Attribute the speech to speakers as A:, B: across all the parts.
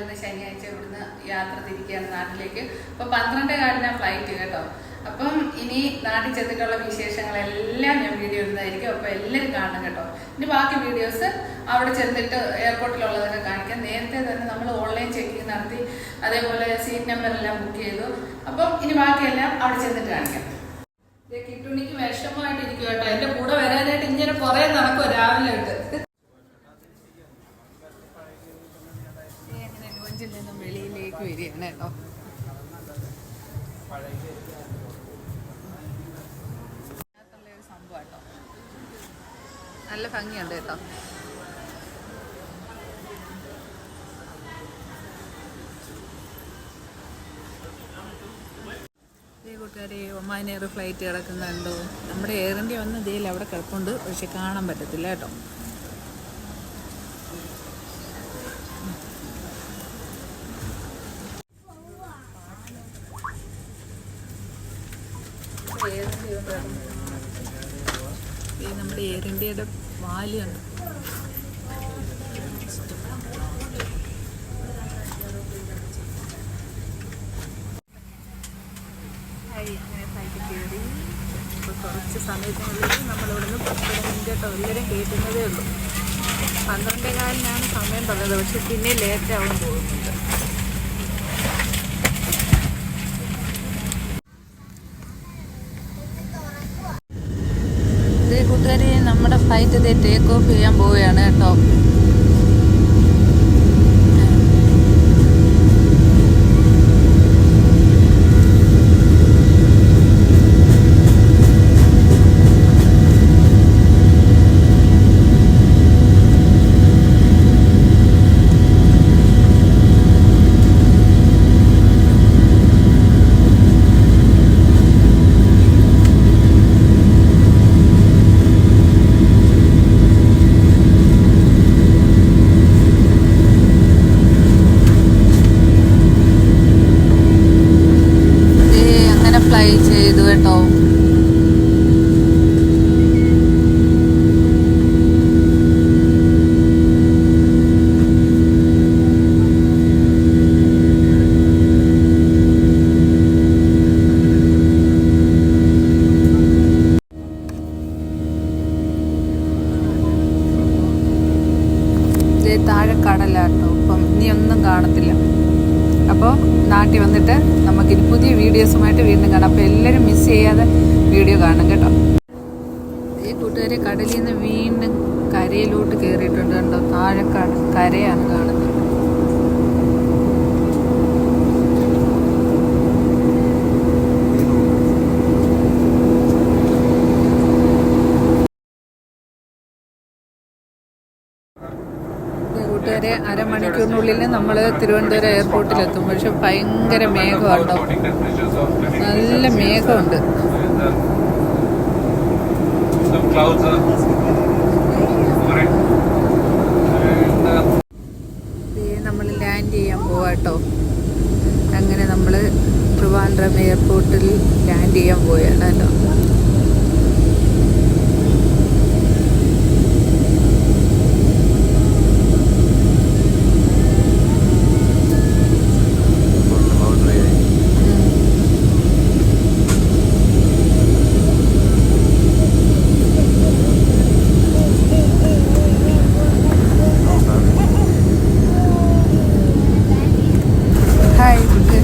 A: ഇന്ന് ശനിയാഴ്ച ഇവിടുന്ന് യാത്ര തിരിക്കുകയാണ് നാട്ടിലേക്ക്. അപ്പൊ പന്ത്രണ്ട് കാലിനാ ഫ്ലൈറ്റ് കേട്ടോ. അപ്പം ഇനി നാട്ടിൽ ചെന്നിട്ടുള്ള വിശേഷങ്ങളെല്ലാം ഞാൻ വീഡിയോ ഇടുന്നതായിരിക്കും. അപ്പൊ എല്ലാവരും കാണണം കേട്ടോ. ഇനി ബാക്കി വീഡിയോസ് അവിടെ ചെന്നിട്ട് എയർപോർട്ടിലുള്ളതൊക്കെ കാണിക്കാം. നേരത്തെ തന്നെ നമ്മൾ ഓൺലൈൻ ചെക്കിങ് നടത്തി അതേപോലെ സീറ്റ് നമ്പർ എല്ലാം ബുക്ക് ചെയ്തു. അപ്പം ഇനി ബാക്കിയെല്ലാം അവിടെ ചെന്നിട്ട് കാണിക്കാം. ദേ കിട്ടുണ്ണിക്ക് വിഷമമായിട്ട് ഇരിക്കും കേട്ടോ. എന്റെ കൂടെ വരാനായിട്ട് ഇങ്ങനെ കുറെ നടക്കും രാവിലെ ഇട്ട് ലോഞ്ചിൽ നിന്നും വെളിയിലേക്ക് വരികയാണ് കേട്ടോ. നല്ല ഭംഗിയുണ്ട് കേട്ടോ. ഈ കൂട്ടുകാരെ ഒമാൻ ഫ്ലൈറ്റ് കിടക്കുന്നുണ്ടോ? നമ്മുടെ എയർ ഇന്ത്യ വന്ന് ഇതിൽ അവിടെ കിടപ്പുണ്ട്. പക്ഷെ കാണാൻ പറ്റത്തില്ല കേട്ടോ. ഈ നമ്മുടെ എയർ ഇന്ത്യയുടെ ഇപ്പോൾ കുറച്ച് സമയത്തിനുള്ളിൽ നമ്മളിവിടുന്ന് പുറപ്പെടുന്നുണ്ട് കേട്ടോ. എല്ലാവരും കയറ്റുന്നതേ ഉള്ളൂ. പന്ത്രണ്ടേ സമയം പറഞ്ഞത്. പക്ഷെ പിന്നെ ലേറ്റ് ആവും പോകുന്നുണ്ട്. ഇതേ നമ്മുടെ ഫ്ലൈറ്റ് ഇതേ ടേക്ക് ഓഫ് ചെയ്യാൻ പോവുകയാണ് കേട്ടോ ദേ അങ്ങനെ ഫ്ലൈ ചെയ്തു കേട്ടോ ദേ താഴെ കടലാട്ടോ അപ്പം ഇനി ഒന്നും കാണത്തില്ല അപ്പോൾ നാട്ടിൽ വന്നിട്ട് നമുക്കിനി പുതിയ വീഡിയോസുമായിട്ട് വീണ്ടും കാണാം. അപ്പോൾ എല്ലാവരും മിസ് ചെയ്യാതെ വീഡിയോ കാണും കേട്ടോ. ഈ കൂട്ടുകാരെ കടലിൽ നിന്ന് വീണ്ടും കരയിലോട്ട് കയറിയിട്ടുണ്ട് കണ്ടോ? താഴെക്കാട് കരയാണ് കാണുന്നത് കൂട്ടുകാരെ അരമണിക്കൂറിനുള്ളിൽ നമ്മൾ തിരുവനന്തപുരം എയർപോർട്ടിലെത്തും. പക്ഷെ ഭയങ്കര മേഘമുണ്ടോ നല്ല മേഘമുണ്ട്. നമ്മൾ ലാൻഡ് ചെയ്യാൻ പോവാട്ടോ അങ്ങനെ നമ്മൾ ട്രിവാൻഡ്രം എയർപോർട്ടിൽ ലാൻഡ് ചെയ്യാൻ പോയാണ്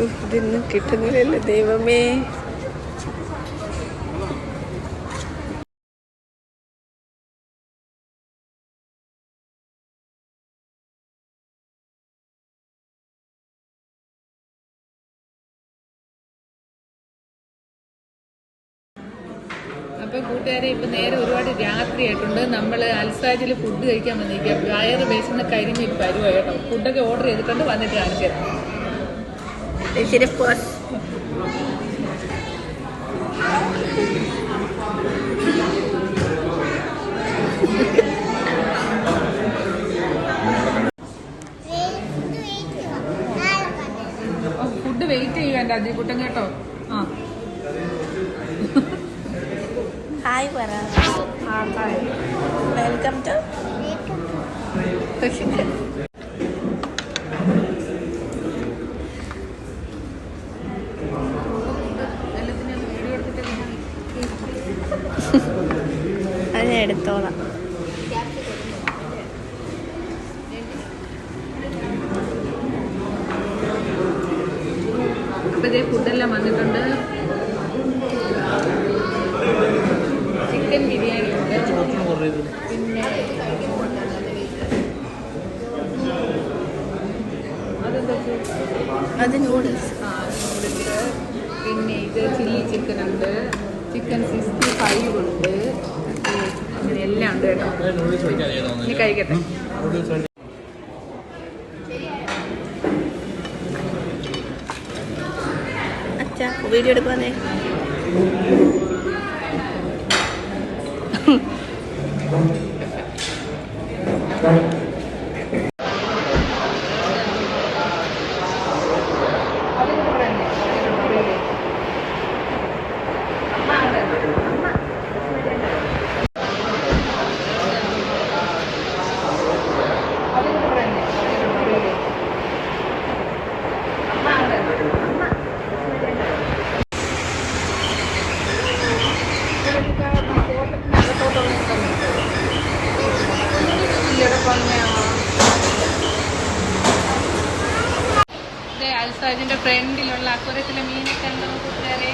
B: ഇതൊന്നും കിട്ടുന്നില്ലല്ലോ ദൈവമേ?
A: അപ്പോൾ കൂട്ടുകാരെ ഇപ്പൊ നേരെ ഒരുപാട് രാത്രിയായിട്ടുണ്ട്. നമ്മൾ അൽസാജിൽ ഫുഡ് കഴിക്കാൻ വന്നിരിക്കുക വയറ് ബേസിൽ നിന്ന് കരിഞ്ഞിട്ട് കേട്ടോ. ഫുഡൊക്കെ ഓർഡർ ചെയ്തിട്ടുണ്ട് വന്നിട്ട് കാണിച്ചു തരാം.
B: ശരി പോസ്
A: ഫുഡ് വെയിറ്റ് ചെയ്യുവേണ്ട അതി കുട്ടൻ കേട്ടോ. ആ.
B: ഹായ് പറ വെൽക്കം ടു
A: വീഡിയോ എടുത്തിട്ട്
B: അത് ഞാൻ എടുത്തോളാം
A: അപ്പൊ ഇതേ ഫുഡെല്ലാം വന്നിട്ടുണ്ട്. ചിക്കൻ ബിരിയാണി ഉണ്ട്. പിന്നെ
B: അത് നൂഡിൽസ്
A: ആ നൂഡിൽസ് പിന്നെ ഇത് ചില്ലി ചിക്കൻ ഉണ്ട്. ചിക്കൻ സിക്സ്റ്റി ഫൈവ് ഉണ്ട്. അങ്ങനെ എല്ലാം ഉണ്ട് കേട്ടോ. ഇനി കഴിക്കട്ടെ?
B: വീഡിയോ എടുക്കുവാന്നേ.
A: അൽസാജിന്റെ ഫ്രണ്ടിലുള്ള അക്കുറത്തിലെ മീനൊക്കെ ഉണ്ടോ കൂട്ടുകാരെ?